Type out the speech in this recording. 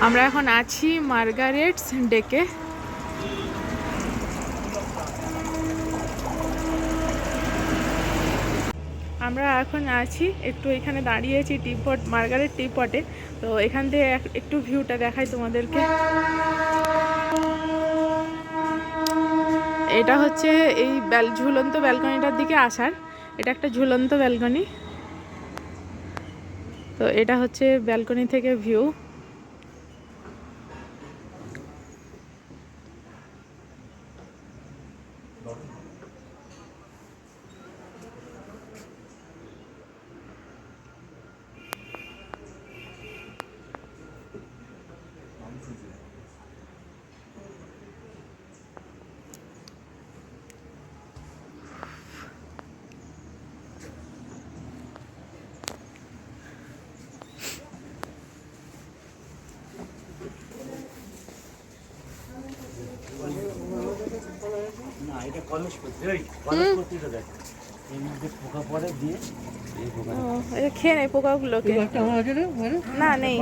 আমরা এখন আছি মার্গারেটস ডেকে। আমরা এখন আছি, একটু এখানে দাঁড়িয়েছি টিপট, মার্গারেট টিপটে। তো এখান থেকে এক- একটু ভিউটা দেখাই তোমাদেরকে। এটা হচ্ছে এই ব্যাল, ঝুলন্ত ব্যালকনিটার দিকে আসার। এটা একটা ঝুলন্ত ব্যালকনি। তো এটা হচ্ছে ব্যালকনি থেকে ভিউ। না এটা কলস পত্রী ওই কলস পত্রীটা দেখ। এর মধ্যে পোকা পড়ে দিয়ে খেয়ে নেই পোকাগুলোকে। না নেই।